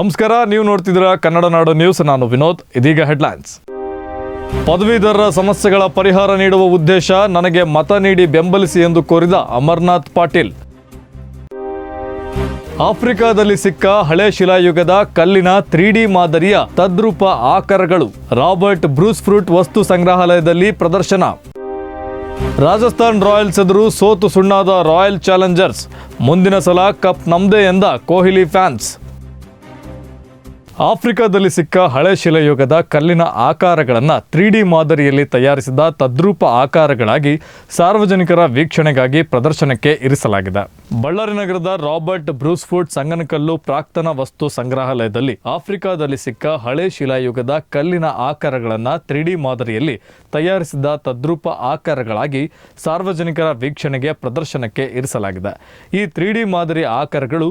ನಮಸ್ಕಾರ, ನೀವು ನೋಡ್ತಿದ್ದೀರಾ ಕನ್ನಡ ನಾಡು ನ್ಯೂಸ್ ನಾನು ವಿನೋದ್. ಇದೀಗ ಹೆಡ್ಲೈನ್ಸ್ ಪದವೀಧರರ ಸಮಸ್ಯೆಗಳ ಪರಿಹಾರ ನೀಡುವ ಉದ್ದೇಶ ನನಗೆ ಮತ ನೀಡಿ ಬೆಂಬಲಿಸಿ ಎಂದು ಕೋರಿದ ಅಮರ್ನಾಥ್ ಪಾಟೀಲ್. ಆಫ್ರಿಕಾದಲ್ಲಿ ಸಿಕ್ಕ ಹಳೆ ಶಿಲಾಯುಗದ ಕಲ್ಲಿನ ತ್ರೀ ಡಿ ಮಾದರಿಯ ತದ್ರೂಪ ಆಕಾರಗಳು. ರಾಬರ್ಟ್ ಬ್ರೂಸ್ ಫ್ರೂಟ್ ವಸ್ತು ಸಂಗ್ರಹಾಲಯದಲ್ಲಿ ಪ್ರದರ್ಶನ. ರಾಜಸ್ಥಾನ್ ರಾಯಲ್ಸ್ ಎದುರು ಸೋತು ಸುಣ್ಣಾದ ರಾಯಲ್ ಚಾಲೆಂಜರ್ಸ್. ಮುಂದಿನ ಸಲ ಕಪ್ ನಮ್ದೇ ಎಂದ ಕೊಹ್ಲಿ ಫ್ಯಾನ್ಸ್. ಆಫ್ರಿಕಾದಲ್ಲಿ ಸಿಕ್ಕ ಹಳೆ ಶಿಲಾಯುಗದ ಕಲ್ಲಿನ ಆಕಾರಗಳನ್ನು ತ್ರೀ ಡಿ ಮಾದರಿಯಲ್ಲಿ ತಯಾರಿಸಿದ ತದ್ರೂಪ ಆಕಾರಗಳಾಗಿ ಸಾರ್ವಜನಿಕರ ವೀಕ್ಷಣೆಗಾಗಿ ಪ್ರದರ್ಶನಕ್ಕೆ ಇರಿಸಲಾಗಿದೆ. ಬಳ್ಳಾರಿ ನಗರದ ರಾಬರ್ಟ್ ಬ್ರೂಸ್ಫುಡ್ ಸಂಗನಕಲ್ಲು ಪ್ರಾಕ್ತನ ವಸ್ತು ಸಂಗ್ರಹಾಲಯದಲ್ಲಿ ಆಫ್ರಿಕಾದಲ್ಲಿ ಸಿಕ್ಕ ಹಳೆ ಶಿಲಾಯುಗದ ಕಲ್ಲಿನ ಆಕಾರಗಳನ್ನು ತ್ರೀ ಡಿ ಮಾದರಿಯಲ್ಲಿ ತಯಾರಿಸಿದ ತದ್ರೂಪ ಆಕಾರಗಳಾಗಿ ಸಾರ್ವಜನಿಕರ ವೀಕ್ಷಣೆಗೆ ಪ್ರದರ್ಶನಕ್ಕೆ ಇರಿಸಲಾಗಿದೆ. ಈ ತ್ರೀ ಡಿ ಮಾದರಿ ಆಕಾರಗಳು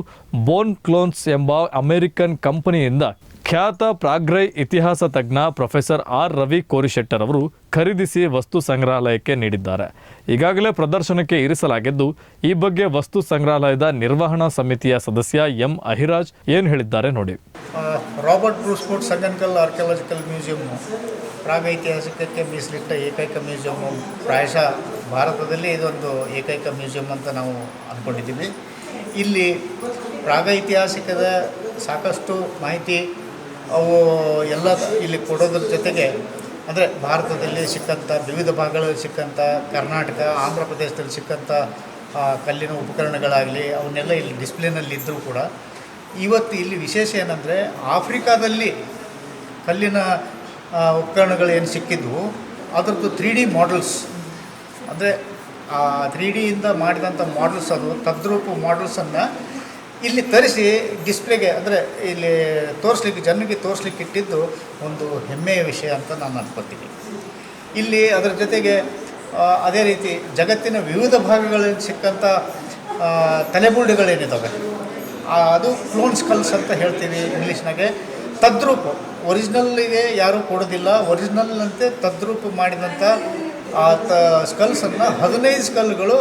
ಬೋನ್ ಕ್ಲೋನ್ಸ್ ಎಂಬ ಅಮೆರಿಕನ್ ಕಂಪನಿಯಿಂದ ಖ್ಯಾತ ಪ್ರಾಗ್ರೈ ಇತಿಹಾಸ ತಜ್ಞ ಪ್ರೊಫೆಸರ್ ಆರ್ ರವಿ ಕೋರಿಶೆಟ್ಟರ್ ಅವರು ಖರೀದಿಸಿ ವಸ್ತು ಸಂಗ್ರಹಾಲಯಕ್ಕೆ ನೀಡಿದ್ದಾರೆ. ಈಗಾಗಲೇ ಪ್ರದರ್ಶನಕ್ಕೆ ಇರಿಸಲಾಗಿದ್ದು, ಈ ಬಗ್ಗೆ ವಸ್ತು ಸಂಗ್ರಹಾಲಯದ ನಿರ್ವಹಣಾ ಸಮಿತಿಯ ಸದಸ್ಯ ಎಂ ಅಹಿರಾಜ್ ಏನು ಹೇಳಿದ್ದಾರೆ ನೋಡಿ. Robert Bruce Foote Sanganakal archaeological museum ಪ್ರಾಗೈತಿಹಾಸಿಕಕ್ಕೆ ಮೀಸಲಿಟ್ಟ ಏಕೈಕ ಮ್ಯೂಸಿಯಂ, ಪ್ರಾಯಶಃ ಭಾರತದಲ್ಲಿ ಇದೊಂದು ಏಕೈಕ ಮ್ಯೂಸಿಯಂ ಅಂತ ನಾವು ಅಂದ್ಕೊಂಡಿದ್ದೀವಿ. ಇಲ್ಲಿ ಪ್ರಾಗೈತಿಹಾಸಿಕದ ಸಾಕಷ್ಟು ಮಾಹಿತಿ ಅವು ಎಲ್ಲ ಇಲ್ಲಿ ಕೊಡೋದ್ರ ಜೊತೆಗೆ, ಅಂದರೆ ಭಾರತದಲ್ಲಿ ಸಿಕ್ಕಂಥ ವಿವಿಧ ಭಾಗಗಳಲ್ಲಿ ಸಿಕ್ಕಂಥ ಕರ್ನಾಟಕ, ಆಂಧ್ರ ಪ್ರದೇಶದಲ್ಲಿ ಸಿಕ್ಕಂಥ ಕಲ್ಲಿನ ಉಪಕರಣಗಳಾಗಲಿ, ಅವನ್ನೆಲ್ಲ ಇಲ್ಲಿ ಡಿಸ್ಪ್ಲೇನಲ್ಲಿ ಇದ್ದರೂ ಕೂಡ, ಇವತ್ತು ಇಲ್ಲಿ ವಿಶೇಷ ಏನಂದರೆ ಆಫ್ರಿಕಾದಲ್ಲಿ ಕಲ್ಲಿನ ಉಪಕರಣಗಳು ಏನು ಸಿಕ್ಕಿದ್ವು, ಅದರದ್ದು ತ್ರೀ ಡಿ ಮಾಡಲ್ಸ್ ಅಂದರೆ, ಆ ತ್ರೀ ಡಿಯಿಂದ ಮಾಡಿದಂಥ ಮಾಡಲ್ಸ್ ಅದು, ತದ್ರೂಪ ಮಾಡಲ್ಸನ್ನು ಇಲ್ಲಿ ತರಿಸಿ ಡಿಸ್ಪ್ಲೇಗೆ ಅಂದರೆ ಇಲ್ಲಿ ತೋರಿಸ್ಲಿಕ್ಕೆ, ಜನರಿಗೆ ತೋರಿಸ್ಲಿಕ್ಕೆ ಇಟ್ಟಿದ್ದು ಒಂದು ಹೆಮ್ಮೆಯ ವಿಷಯ ಅಂತ ನಾನು ಅನ್ಕೊತೀನಿ ಇಲ್ಲಿ ಅದರ ಜೊತೆಗೆ ಅದೇ ರೀತಿ ಜಗತ್ತಿನ ವಿವಿಧ ಭಾಗಗಳಲ್ಲಿ ಸಿಕ್ಕಂಥ ತಲೆಬುರುಡೆಗಳೇನಿದ್ದಾವೆ ಅದು ಕ್ಲೋನ್ಸ್ ಕಲ್ಸ್ ಅಂತ ಹೇಳ್ತೀವಿ ಇಂಗ್ಲೀಷ್ನಾಗೆ. ತದ್ರೂಪ ಒರಿಜಿನಲ್ಲಿಗೆ ಯಾರೂ ಕೊಡೋದಿಲ್ಲ. ಒರಿಜಿನಲ್ನಂತೆ ತದ್ರೂಪ ಮಾಡಿದಂಥ ಆ, ತ ಸ್ಕಲ್ಸನ್ನು ಹದಿನೈದು ಸ್ಕಲ್ಗಳು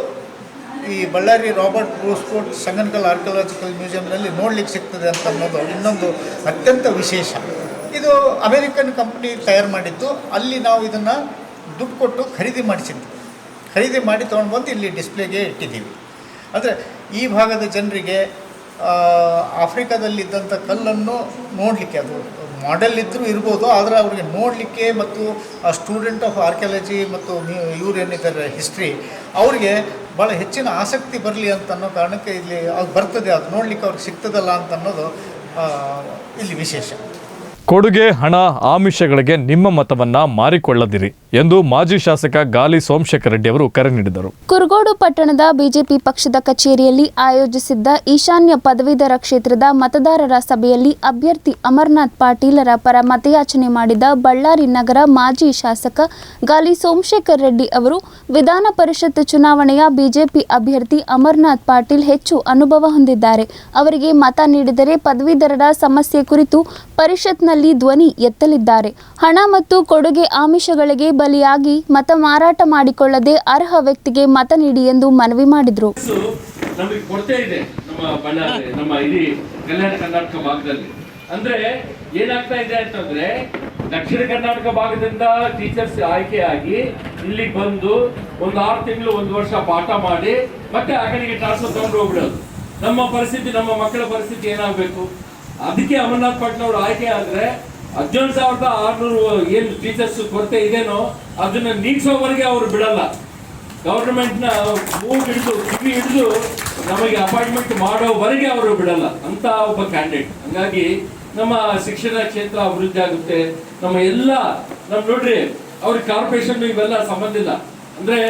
ಈ Ballari Robert Bruce Foote Sanganakal archaeological ಮ್ಯೂಸಿಯಂನಲ್ಲಿ ನೋಡ್ಲಿಕ್ಕೆ ಸಿಗ್ತದೆ ಅಂತ ಅನ್ನೋದು ಇನ್ನೊಂದು ಅತ್ಯಂತ ವಿಶೇಷ. ಇದು ಅಮೇರಿಕನ್ ಕಂಪ್ನಿ ತಯಾರು ಮಾಡಿದ್ದು. ಅಲ್ಲಿ ನಾವು ಇದನ್ನು ದುಡ್ಡು ಕೊಟ್ಟು ಖರೀದಿ ಮಾಡಿಸಿದ್ದು ಖರೀದಿ ಮಾಡಿ ತೊಗೊಂಡು ಬಂದು ಇಲ್ಲಿ ಡಿಸ್ಪ್ಲೇಗೆ ಇಟ್ಟಿದ್ದೀವಿ. ಅಂದರೆ ಈ ಭಾಗದ ಜನರಿಗೆ ಆಫ್ರಿಕಾದಲ್ಲಿದ್ದಂಥ ಕಲ್ಲನ್ನು ನೋಡಲಿಕ್ಕೆ ಅದು ಮಾಡೆಲ್ ಇದ್ದರೂ ಇರ್ಬೋದು, ಆದರೆ ಅವರಿಗೆ ನೋಡಲಿಕ್ಕೆ ಮತ್ತು ಆ ಸ್ಟೂಡೆಂಟ್ ಆಫ್ ಆರ್ಕಿಯಾಲಜಿ ಮತ್ತು ಇವ್ರು ಏನಿದ್ದಾರೆ ಹಿಸ್ಟ್ರಿ ಅವರಿಗೆ ಭಾಳ ಹೆಚ್ಚಿನ ಆಸಕ್ತಿ ಬರಲಿ ಅಂತ ಅನ್ನೋ ಕಾರಣಕ್ಕೆ ಇಲ್ಲಿ ಅದು ಬರ್ತದೆ, ಅದು ನೋಡಲಿಕ್ಕೆ ಅವ್ರಿಗೆ ಸಿಗ್ತದಲ್ಲ ಅಂತ ಅನ್ನೋದು ಇಲ್ಲಿ ವಿಶೇಷ. ಕೊಡುಗೆ, ಹಣ, ಆಮಿಷಗಳಿಗೆ ನಿಮ್ಮ ಮತವನ್ನ ಮಾರಿಕೊಳ್ಳದಿರಿ ಎಂದು ಮಾಜಿ ಶಾಸಕ ಗಾಲಿ ಸೋಮಶೇಖರ ರೆಡ್ಡಿ ಅವರು ಕರೆ ನೀಡಿದರು. ಕುರುಗೋಡು ಪಟ್ಟಣದ ಬಿಜೆಪಿ ಪಕ್ಷದ ಕಚೇರಿಯಲ್ಲಿ ಆಯೋಜಿಸಿದ್ದ ಈಶಾನ್ಯ ಪದವೀಧರ ಕ್ಷೇತ್ರದ ಮತದಾರರ ಸಭೆಯಲ್ಲಿ ಅಭ್ಯರ್ಥಿ ಅಮರನಾಥ್ ಪಾಟೀಲರ ಪರ ಮತಯಾಚನೆ ಮಾಡಿದ ಬಳ್ಳಾರಿ ನಗರ ಮಾಜಿ ಶಾಸಕ ಗಾಲಿ ಸೋಮಶೇಖರ್ ರೆಡ್ಡಿ ಅವರು, ವಿಧಾನ ಪರಿಷತ್ ಚುನಾವಣೆಯ ಬಿಜೆಪಿ ಅಭ್ಯರ್ಥಿ ಅಮರನಾಥ್ ಪಾಟೀಲ್ ಹೆಚ್ಚು ಅನುಭವ ಹೊಂದಿದ್ದಾರೆ. ಅವರಿಗೆ ಮತ ನೀಡಿದರೆ ಪದವೀಧರರ ಸಮಸ್ಯೆ ಕುರಿತು ಪರಿಷತ್ನಲ್ಲಿ ಧ್ವನಿ ಎತ್ತಲಿದ್ದಾರೆ. ಹಣ ಮತ್ತು ಕೊಡುಗೆ ಆಮಿಷಗಳಿಗೆ ಬಲಿಯಾಗಿ ಮತ ಮಾರಾಟ ಮಾಡಿಕೊಳ್ಳದೆ ಅರ್ಹ ವ್ಯಕ್ತಿಗೆ ಮತ ನೀಡಿ ಎಂದು ಮನವಿ ಮಾಡಿದರು. ಅಂದ್ರೆ ಏನಾಗ್ತಾ ಇದೆ ಅಂತಂದ್ರೆ, ದಕ್ಷಿಣ ಕರ್ನಾಟಕ ಭಾಗದಿಂದ ಟೀಚರ್ಸ್ ಆಯ್ಕೆಯಾಗಿ ಇಲ್ಲಿ ಬಂದು ಒಂದು ಆರು ತಿಂಗಳು ಒಂದು ವರ್ಷ ಪಾಠ ಮಾಡಿ ಮತ್ತೆ ಆ ಕಡೆಗೆ ಟ್ರಾನ್ಸ್ಫರ್ ತಗೊಂಡು ಹೋಗ್ಬಿಡೋದು. ನಮ್ಮ ಪರಿಸ್ಥಿತಿ, ನಮ್ಮ ಮಕ್ಕಳ ಪರಿಸ್ಥಿತಿ ಏನಾಗಬೇಕು? ಅದಕ್ಕೆ ಅಮರ್ನಾಥ್ ಪಾಟ್ನ ಆಯ್ಕೆ ಆದ್ರೆ ಹದಿನೇಳು ಸಾವಿರದ ಆರ್ನೂರು ಏನು ಟೀಚರ್ಸ್ ಕೊರತೆ ಇದೇನೋ, ಅದನ್ನ ನೀಗಿಸೋವರೆಗೆ ಅವರು ಬಿಡಲ್ಲ. ಗವರ್ನಮೆಂಟ್ನ ಮೂಗು ಹಿಡಿದು, ಕಿವಿ ಹಿಡಿದು ನಮಗೆ ಅಪಾಯಿಂಟ್ಮೆಂಟ್ ಮಾಡೋವರೆಗೆ ಅವರು ಬಿಡಲ್ಲ. ಅಂತ ಒಬ್ಬ ಕ್ಯಾಂಡಿಡೇಟ್ ಹಂಗಾಗಿ ನಮ್ಮ ಶಿಕ್ಷಣ ಕ್ಷೇತ್ರ ಅಭಿವೃದ್ಧಿ ಆಗುತ್ತೆ. ನಮ್ಮ ಎಲ್ಲ, ನಮ್ ನೋಡ್ರಿ, ಅವ್ರಿಗೆ ಕಾರ್ಪೊರೇಷನ್ ಇವೆಲ್ಲ ಸಂಬಂಧ ಇಲ್ಲ. ಅಂದ್ರೆ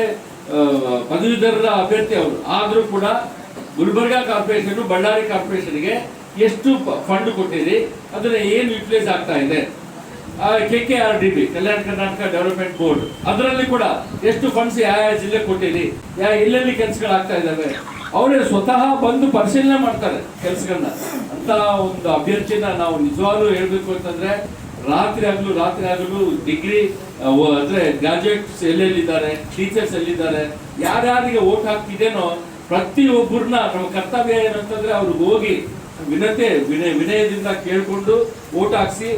ಪದವೀಧರರ ಅಭ್ಯರ್ಥಿ ಅವರು. ಆದರೂ ಕೂಡ ಗುಲ್ಬರ್ಗಾ ಕಾರ್ಪೊರೇಷನ್ ಬಳ್ಳಾರಿ ಕಾರ್ಪೊರೇಷನ್ಗೆ ಎಷ್ಟು ಫಂಡ್ ಕೊಟ್ಟಿರಿ ಅದನ್ನ ಏನು ಯುಟಿಲೈಸ್ ಆಗ್ತಾ ಇದೆ? K K R D B Kalyana Karnataka development board ಅದರಲ್ಲಿ ಕೂಡ ಎಷ್ಟು ಫಂಡ್ಸ್ ಯಾವ ಯಾವ ಜಿಲ್ಲೆ ಕೊಟ್ಟಿರಿ ಯಾ ಎಲ್ಲೆಲ್ಲಿ ಕೆಲಸಗಳಾಗ್ತಾ ಇದ್ದಾವೆ ಅವರೇ ಸ್ವತಃ ಬಂದು ಪರಿಶೀಲನೆ ಮಾಡ್ತಾರೆ ಕೆಲಸಗಳನ್ನ ಅಂತ ಒಂದು ಅಭ್ಯರ್ಥಿನ ನಾವು ನಿಜವಾಗ್ಲೂ ಹೇಳ್ಬೇಕು ಅಂತಂದ್ರೆ, ರಾತ್ರಿ ಆಗಲು ರಾತ್ರಿ ಆಗಲು ಡಿಗ್ರಿ ಅಂದ್ರೆ ಗ್ರಾಜುಯೇಟ್ಸ್ ಎಲ್ಲೆಲ್ಲಿದ್ದಾರೆ ಟೀಚರ್ಸ್ ಎಲ್ಲಿದ್ದಾರೆ, ಯಾರ್ಯಾರಿಗೆ ಓಟ್ ಹಾಕ್ತಿದೇನೋ ಪ್ರತಿಯೊಬ್ಬರನ್ನ, ನಮ್ಮ ಕರ್ತವ್ಯ ಏನಂತಂದ್ರೆ ಅವ್ರಿಗೆ ಹೋಗಿ ವಿನತೆ ವಿನಯ ವಿನಯದಿಂದ ಕೇಳಿಕೊಂಡು ಓಟ್ ಹಾಕ್ಸಿ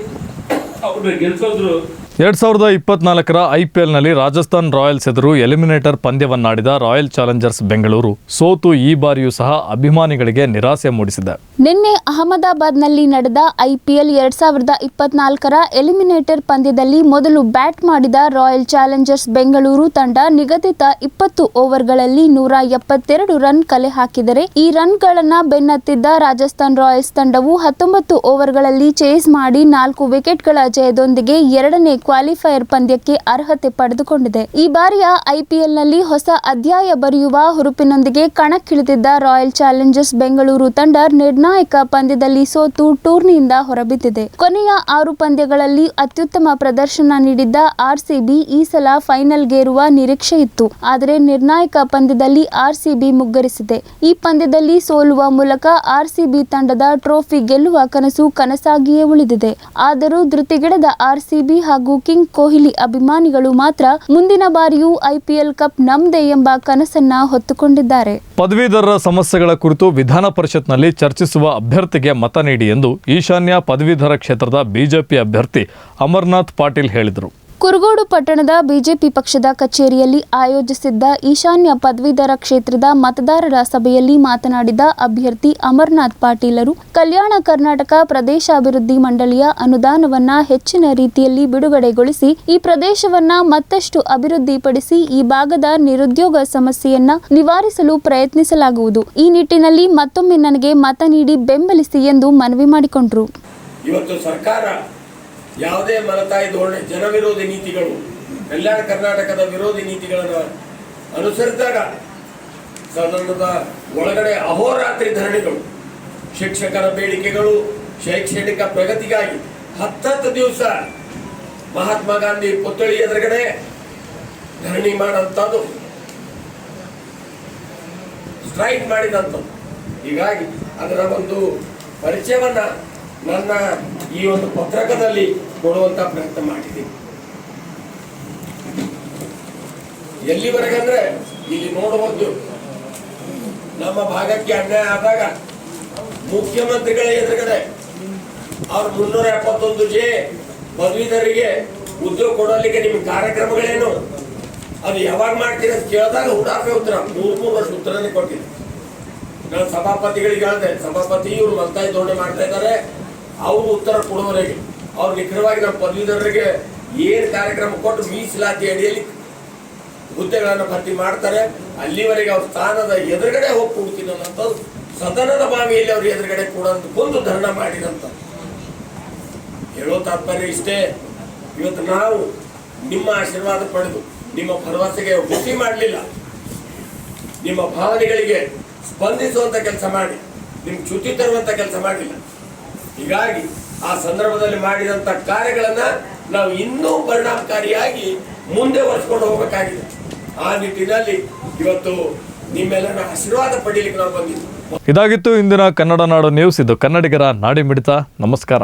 ಅವ್ರನ್ನ ಗೆಲ್ಸೋದ್ರು ಎರಡ್ ಸಾವಿರದ ಇಪ್ಪತ್ನಾಲ್ಕರ ಐ ಪಿ ಎಲ್ನಲ್ಲಿ ರಾಜಸ್ಥಾನ್ ರಾಯಲ್ಸ್ ಎದುರು ಎಲಿಮಿನೇಟರ್ ಪಂದ್ಯವನ್ನಾಡಿದ ರಾಯಲ್ ಚಾಲೆಂಜರ್ಸ್ ಬೆಂಗಳೂರು. ಸೋತು ಈ ಬಾರಿಯೂ ಸಹ ಅಭಿಮಾನಿಗಳಿಗೆ ನಿರಾಸೆ ಮೂಡಿಸಿದೆ. ನಿನ್ನೆ ಅಹಮದಾಬಾದ್ನಲ್ಲಿ ನಡೆದ ಐಪಿಎಲ್ ಎರಡ್ ಸಾವಿರದ ಇಪ್ಪತ್ನಾಲ್ಕರ ಎಲಿಮಿನೇಟರ್ ಪಂದ್ಯದಲ್ಲಿ ಮೊದಲು ಬ್ಯಾಟ್ ಮಾಡಿದ ರಾಯಲ್ ಚಾಲೆಂಜರ್ಸ್ ಬೆಂಗಳೂರು ತಂಡ ನಿಗದಿತ ಇಪ್ಪತ್ತು ಓವರ್ಗಳಲ್ಲಿ ನೂರ ಎಪ್ಪತ್ತೆರಡು ರನ್ ಕಲೆ ಹಾಕಿದರೆ, ಈ ರನ್ಗಳನ್ನು ಬೆನ್ನತ್ತಿದ್ದ ರಾಜಸ್ಥಾನ್ ರಾಯಲ್ಸ್ ತಂಡವು ಹತ್ತೊಂಬತ್ತು ಓವರ್ಗಳಲ್ಲಿ ಚೇಸ್ ಮಾಡಿ ನಾಲ್ಕು ವಿಕೆಟ್ಗಳ ಜಯದೊಂದಿಗೆ ಎರಡನೇ ಕ್ವಾಲಿಫೈಯರ್ ಪಂದ್ಯಕ್ಕೆ ಅರ್ಹತೆ ಪಡೆದುಕೊಂಡಿದೆ. ಈ ಬಾರಿಯ ಐಪಿಎಲ್ನಲ್ಲಿ ಹೊಸ ಅಧ್ಯಾಯ ಬರೆಯುವ ಹುರುಪಿನೊಂದಿಗೆ ಕಣಕ್ಕಿಳಿದಿದ್ದ ರಾಯಲ್ ಚಾಲೆಂಜರ್ಸ್ ಬೆಂಗಳೂರು ತಂಡ ನಿರ್ಣಾಯಕ ಪಂದ್ಯದಲ್ಲಿ ಸೋತು ಟೂರ್ನಿಯಿಂದ ಹೊರಬಿದ್ದಿದೆ. ಕೊನೆಯ ಆರು ಪಂದ್ಯಗಳಲ್ಲಿ ಅತ್ಯುತ್ತಮ ಪ್ರದರ್ಶನ ನೀಡಿದ್ದ ಆರ್ಸಿಬಿ ಈ ಸಲ ಫೈನಲ್ಗೇರುವ ನಿರೀಕ್ಷೆ ಇತ್ತು. ಆದರೆ ನಿರ್ಣಾಯಕ ಪಂದ್ಯದಲ್ಲಿ ಆರ್ಸಿಬಿ ಮುಗ್ಗರಿಸಿದೆ. ಈ ಪಂದ್ಯದಲ್ಲಿ ಸೋಲುವ ಮೂಲಕ ಆರ್ಸಿಬಿ ತಂಡದ ಟ್ರೋಫಿ ಗೆಲ್ಲುವ ಕನಸು ಕನಸಾಗಿಯೇ ಉಳಿದಿದೆ. ಆದರೂ ಧೃತಿಗೆಡದ ಆರ್ಸಿಬಿ ಹಾಗೂ ಕಿಂಗ್ ಕೊಹ್ಲಿ ಅಭಿಮಾನಿಗಳು ಮಾತ್ರ ಮುಂದಿನ ಬಾರಿಯೂ ಐಪಿಎಲ್ ಕಪ್ ನಮ್ದೇ ಎಂಬ ಕನಸನ್ನ ಹೊತ್ತುಕೊಂಡಿದ್ದಾರೆ. ಪದವೀಧರರ ಸಮಸ್ಯೆಗಳ ಕುರಿತು ವಿಧಾನ ಪರಿಷತ್ನಲ್ಲಿ ಚರ್ಚಿಸುವ ಅಭ್ಯರ್ಥಿಗೆ ಮತ ನೀಡಿ ಎಂದು ಈಶಾನ್ಯ ಪದವೀಧರ ಕ್ಷೇತ್ರದ ಬಿಜೆಪಿ ಅಭ್ಯರ್ಥಿ ಅಮರ್ನಾಥ್ ಪಾಟೀಲ್ ಹೇಳಿದರು. ಕುರುಗೋಡು ಪಟ್ಟಣದ ಬಿಜೆಪಿ ಪಕ್ಷದ ಕಚೇರಿಯಲ್ಲಿ ಆಯೋಜಿಸಿದ್ದ ಈಶಾನ್ಯ ಪದವೀಧರ ಕ್ಷೇತ್ರದ ಮತದಾರರ ಸಭೆಯಲ್ಲಿ ಮಾತನಾಡಿದ ಅಭ್ಯರ್ಥಿ ಅಮರನಾಥ್ ಪಾಟೀಲರು, ಕಲ್ಯಾಣ ಕರ್ನಾಟಕ ಪ್ರದೇಶಾಭಿವೃದ್ಧಿ ಮಂಡಳಿಯ ಅನುದಾನವನ್ನ ಹೆಚ್ಚಿನ ರೀತಿಯಲ್ಲಿ ಬಿಡುಗಡೆಗೊಳಿಸಿ ಈ ಪ್ರದೇಶವನ್ನ ಮತ್ತಷ್ಟು ಅಭಿವೃದ್ಧಿಪಡಿಸಿ ಈ ಭಾಗದ ನಿರುದ್ಯೋಗ ಸಮಸ್ಯೆಯನ್ನ ನಿವಾರಿಸಲು ಪ್ರಯತ್ನಿಸಲಾಗುವುದು. ಈ ನಿಟ್ಟಿನಲ್ಲಿ ಮತ್ತೊಮ್ಮೆ ನನಗೆ ಮತ ನೀಡಿ ಬೆಂಬಲಿಸಿ ಎಂದು ಮನವಿ ಮಾಡಿಕೊಂಡರು. ಯಾವುದೇ ಮಲತಾಯಿ ಧೋರಣೆ ಜನವಿರೋಧಿ ನೀತಿಗಳು, ಕಲ್ಯಾಣ ಕರ್ನಾಟಕದ ವಿರೋಧಿ ನೀತಿಗಳನ್ನು ಅನುಸರಿಸಿದಾಗ ಸದನದ ಒಳಗಡೆ ಅಹೋರಾತ್ರಿ ಧರಣಿಗಳು, ಶಿಕ್ಷಕರ ಬೇಡಿಕೆಗಳು, ಶೈಕ್ಷಣಿಕ ಪ್ರಗತಿಗಾಗಿ ಹತ್ತತ್ತು ದಿವಸ ಮಹಾತ್ಮ ಗಾಂಧಿ ಪುತ್ಥಳಿ ಎದುರುಗಡೆ ಧರಣಿ ಮಾಡುವಂಥದ್ದು ಸ್ಟ್ರೈಕ್ ಮಾಡಿದಂಥದ್ದು ಹೀಗಾಗಿ ಅದರ ಒಂದು ಪರಿಚಯವನ್ನ ನನ್ನ ಈ ಒಂದು ಪತ್ರಕದಲ್ಲಿ ಕೊಡುವಂತ ಪ್ರಯತ್ನ ಮಾಡಿದ್ದೀನಿ ಎಲ್ಲಿವರೆಗೆ ಅಂದ್ರೆ ಇಲ್ಲಿ ನೋಡಬಹುದು ನಮ್ಮ ಭಾಗಕ್ಕೆ ಅನ್ಯಾಯ ಆದಾಗ ಮುಖ್ಯಮಂತ್ರಿಗಳ ಎದುರುಗಡೆ ಅವ್ರ ಮುನ್ನೂರ ಎಪ್ಪತ್ತೊಂದು ಜೆ ಪದವೀಧರಿಗೆ ಉದ್ಯೋಗ ಕೊಡಲಿಕ್ಕೆ ನಿಮ್ಮ ಕಾರ್ಯಕ್ರಮಗಳೇನು? ಅದು ಯಾವಾಗ ಮಾಡ್ತೀರಿ ಅಂತ ಕೇಳಿದಾಗ ಉಡಾಫೆ ಉತ್ತರ, ಮೂರು ಮೂರು ವರ್ಷ ಉತ್ತರನೇ ಕೊಟ್ಟಿದ್ದೆ. ನಾನು ಸಭಾಪತಿಗಳಿಗೆ ಹೇಳಿದೆ, ಸಭಾಪತಿ ಇವ್ರು ಮಲ್ತಾಯಿ ಧೋರಣೆ ಮಾಡ್ತಾ ಇದ್ದಾರೆ. ಅವರು ಉತ್ತರ ಕೊಡುವವರೆಗೆ ಅವ್ರು ನಿಖರವಾಗಿ ನಮ್ಮ ಪದವೀಧರರಿಗೆ ಏನು ಕಾರ್ಯಕ್ರಮ ಕೊಟ್ಟು ಮೀಸಲಾತಿ ಅಡಿಯಲ್ಲಿ ಹುದ್ದೆಗಳನ್ನು ಭರ್ತಿ ಮಾಡ್ತಾರೆ, ಅಲ್ಲಿವರೆಗೆ ಅವ್ರ ಸ್ಥಾನದ ಎದುರುಗಡೆ ಹೋಗಿ ಅನ್ನೋಂಥದ್ದು ಸದನದ ಬಾವಿಯಲ್ಲಿ ಅವ್ರ ಎದುರುಗಡೆ ಕೂಡ ಒಂದು ಧರಣ ಮಾಡಿದಂತ. ಹೇಳೋ ತಾತ್ಪರ್ಯ ಇಷ್ಟೇ. ಇವತ್ತು ನಾವು ನಿಮ್ಮ ಆಶೀರ್ವಾದ ಪಡೆದು, ನಿಮ್ಮ ಭರವಸೆಗೆ ಹುಸಿ ಮಾಡಲಿಲ್ಲ. ನಿಮ್ಮ ಭಾವನೆಗಳಿಗೆ ಸ್ಪಂದಿಸುವಂಥ ಕೆಲಸ ಮಾಡಿ, ನಿಮ್ ಚ್ಯುತಿ ತರುವಂಥ ಕೆಲಸ ಮಾಡಿಲ್ಲ ಹೀಗಾಗಿ ಆ ಸಂದರ್ಭದಲ್ಲಿ ಮಾಡಿದಂತ ಕಾರ್ಯಗಳನ್ನ ನಾವು ಇನ್ನೂ ಪರಿಣಾಮಕಾರಿಯಾಗಿ ಮುಂದೆ ಒರೆಸ್ಕೊಂಡು ಹೋಗಬೇಕಾಗಿದೆ. ಆ ನಿಟ್ಟಿನಲ್ಲಿ ಇವತ್ತು ನಿಮ್ಮೆಲ್ಲರ ಆಶೀರ್ವಾದ ಪಡೀಲಿಕ್ಕೆ ನಾವು ಬಂದಿದ್ದೀವಿ ಇದಾಗಿತ್ತು ಇಂದಿನ ಕನ್ನಡ ನಾಡು ನ್ಯೂಸ್. ಇದು ಕನ್ನಡಿಗರ ನಾಡಿ ಮಿಡಿತ ನಮಸ್ಕಾರ.